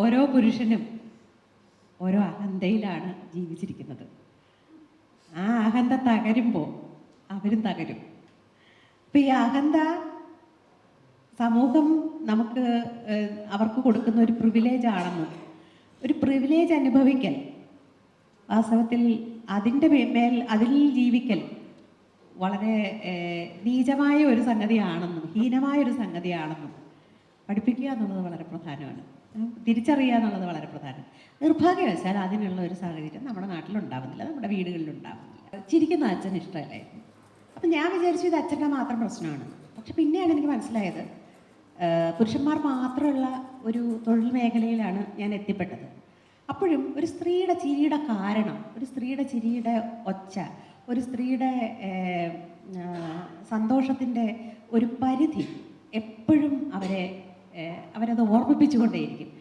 ഓരോ പുരുഷനും ഓരോ അഹന്തയിലാണ് ജീവിച്ചിരിക്കുന്നത്. ആ അഹന്ത തകരുമ്പോൾ അവരും തകരും. അപ്പം ഈ അഹന്ത സമൂഹം നമുക്ക് അവർക്ക് കൊടുക്കുന്ന ഒരു പ്രിവിലേജ് ആണെന്ന് ഒരു പ്രിവിലേജ് അനുഭവിക്കൽ വാസ്തവത്തിൽ അതിന്റെ മേൽ അതിൽ ജീവിക്കൽ വളരെ നീചമായ ഒരു സംഗതിയാണെന്നും ഹീനമായ ഒരു സംഗതിയാണെന്നും പഠിപ്പിക്കുക എന്നുള്ളത് വളരെ പ്രധാനമാണ്. തിരിച്ചറിയുക വളരെ പ്രധാനം. നിർഭാഗ്യവശാൽ അതിനുള്ള ഒരു സാഹചര്യം നമ്മുടെ നാട്ടിലുണ്ടാവുന്നില്ല നമ്മുടെ വീടുകളിൽ ഉണ്ടാവുന്നില്ല ചിരിക്കുന്ന അച്ഛൻ ഇഷ്ടമല്ലായിരുന്നു. അപ്പം ഞാൻ വിചാരിച്ചു ഇത് അച്ഛന്റെ മാത്രം പ്രശ്നമാണ്. പക്ഷെ പിന്നെയാണ് എനിക്ക് മനസ്സിലായത് പുരുഷന്മാർ മാത്രമുള്ള ഒരു തൊഴിൽ മേഖലയിലാണ് ഞാൻ എത്തിപ്പെട്ടത്. അപ്പോഴും ഒരു സ്ത്രീയുടെ ചിരിയുടെ കാരണം ഒരു സ്ത്രീയുടെ ചിരിയുടെ ഒച്ച ഒരു സ്ത്രീയുടെ സന്തോഷത്തിന്റെ ഒരു പരിധി എപ്പോഴും അവരെ അവരത് ഓർമ്മിപ്പിച്ചുകൊണ്ടേയിരിക്കും.